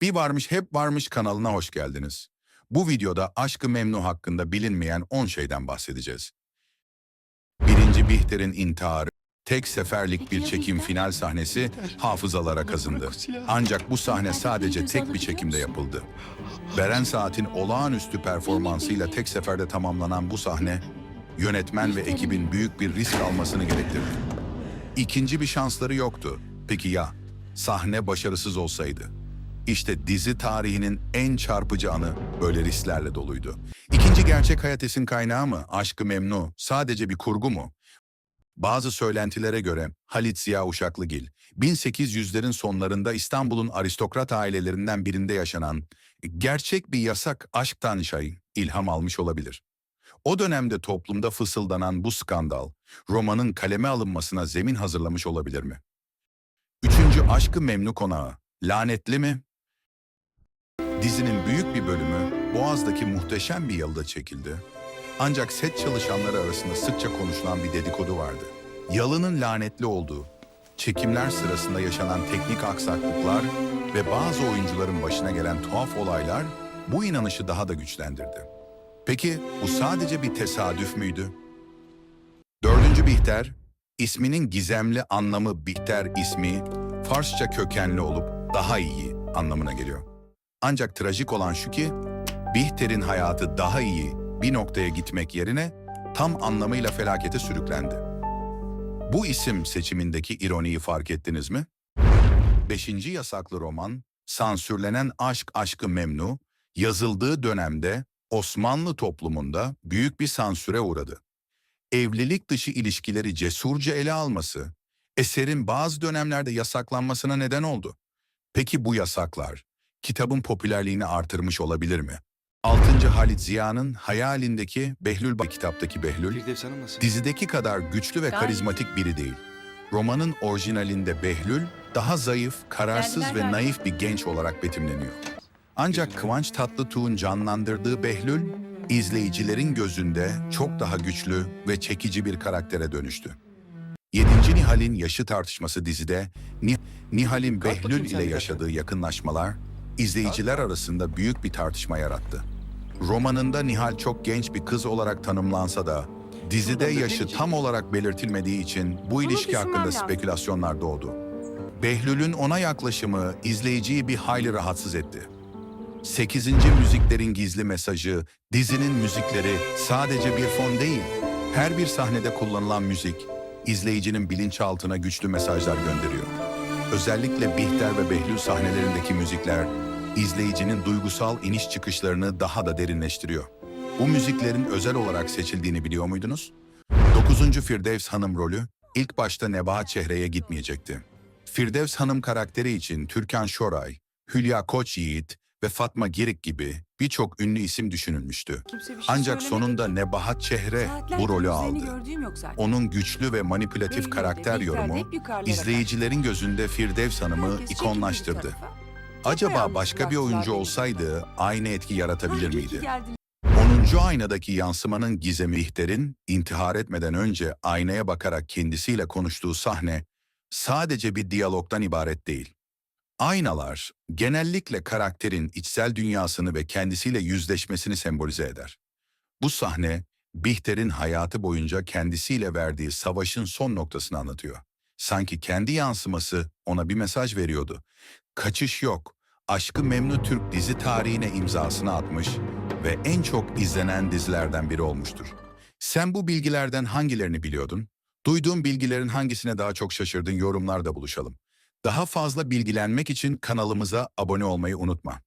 Bir Varmış Hep Varmış kanalına hoş geldiniz. Bu videoda Aşkı Memnu hakkında bilinmeyen 10 şeyden bahsedeceğiz. Birinci Bihter'in intiharı, tek seferlik bir çekim final sahnesi hafızalara kazındı. Ancak bu sahne sadece tek bir çekimde yapıldı. Beren Saat'in olağanüstü performansıyla tek seferde tamamlanan bu sahne, yönetmen ve ekibin büyük bir risk almasını gerektirdi. İkinci bir şansları yoktu. Peki ya sahne başarısız olsaydı? İşte dizi tarihinin en çarpıcı anı böyle risklerle doluydu. İkinci gerçek hayat esin kaynağı mı? Aşkı Memnu sadece bir kurgu mu? Bazı söylentilere göre Halit Ziya Uşaklıgil, 1800'lerin sonlarında İstanbul'un aristokrat ailelerinden birinde yaşanan gerçek bir yasak aşktan şey ilham almış olabilir. O dönemde toplumda fısıldanan bu skandal, romanın kaleme alınmasına zemin hazırlamış olabilir mi? Üçüncü Aşkı Memnu Konağı, lanetli mi? Dizinin büyük bir bölümü Boğaz'daki muhteşem bir yalıda çekildi. Ancak set çalışanları arasında sıkça konuşulan bir dedikodu vardı. Yalının lanetli olduğu, çekimler sırasında yaşanan teknik aksaklıklar ve bazı oyuncuların başına gelen tuhaf olaylar bu inanışı daha da güçlendirdi. Peki bu sadece bir tesadüf müydü? Dördüncü Bihter, isminin gizemli anlamı Bihter ismi Farsça kökenli olup daha iyi anlamına geliyor. Ancak trajik olan şu ki Bihter'in hayatı daha iyi bir noktaya gitmek yerine tam anlamıyla felakete sürüklendi. Bu isim seçimindeki ironiyi fark ettiniz mi? Beşinci yasaklı roman, sansürlenen Aşk Aşkı Memnu, yazıldığı dönemde Osmanlı toplumunda büyük bir sansüre uğradı. Evlilik dışı ilişkileri cesurca ele alması, eserin bazı dönemlerde yasaklanmasına neden oldu. Peki bu yasaklar, kitabın popülerliğini artırmış olabilir mi? 6. Halit Ziya'nın hayalindeki Behlül Ba- kitaptaki Behlül, Firdevs Hanım nasıl? dizideki kadar güçlü ve karizmatik biri değil. Romanın orijinalinde Behlül daha zayıf, kararsız Geldiler ve galiba. naif bir genç olarak betimleniyor. Ancak Kıvanç Tatlıtuğ'un canlandırdığı Behlül, izleyicilerin gözünde çok daha güçlü ve çekici bir karaktere dönüştü. 7. Nihal'in yaşı tartışması dizide, Ni- Nihal'in Behlül bakayım sen ile bir yaşadığı yakınlaşmalar, izleyiciler arasında büyük bir tartışma yarattı. Romanında Nihal çok genç bir kız olarak tanımlansa da, dizide yaşı tam olarak belirtilmediği için bu ilişki hakkında spekülasyonlar doğdu. Behlül'ün ona yaklaşımı izleyiciyi bir hayli rahatsız etti. 8. müziklerin gizli mesajı, dizinin müzikleri sadece bir fon değil. Her bir sahnede kullanılan müzik, izleyicinin bilinçaltına güçlü mesajlar gönderiyor. Özellikle Bihter ve Behlül sahnelerindeki müzikler, izleyicinin duygusal iniş çıkışlarını daha da derinleştiriyor. Bu müziklerin özel olarak seçildiğini biliyor muydunuz? 9. Firdevs Hanım rolü ilk başta Nebahat Çehre'ye gitmeyecekti. Firdevs Hanım karakteri için Türkan Şoray, Hülya Koçyiğit ve Fatma Girik gibi birçok ünlü isim düşünülmüştü. Şey Ancak sonunda. Nebahat Çehre Saatlerce bu rolü aldı. Onun güçlü ve manipülatif Belli de, karakter yorumu izleyicilerin gözünde Firdevs Hanım'ı ikonlaştırdı. Acaba başka bir oyuncu olsaydı aynı etki yaratabilir miydi? geldin. 10. aynadaki yansımanın gizemi Bihter'in intihar etmeden önce aynaya bakarak kendisiyle konuştuğu sahne sadece bir diyalogdan ibaret değil. Aynalar genellikle karakterin içsel dünyasını ve kendisiyle yüzleşmesini sembolize eder. Bu sahne Bihter'in hayatı boyunca kendisiyle verdiği savaşın son noktasını anlatıyor. Sanki kendi yansıması ona bir mesaj veriyordu. Kaçış yok. Aşkı Memnu Türk dizi tarihine imzasını atmış ve en çok izlenen dizilerden biri olmuştur. Sen bu bilgilerden hangilerini biliyordun? Duyduğun bilgilerin hangisine daha çok şaşırdın yorumlarda buluşalım. Daha fazla bilgilenmek için kanalımıza abone olmayı unutma.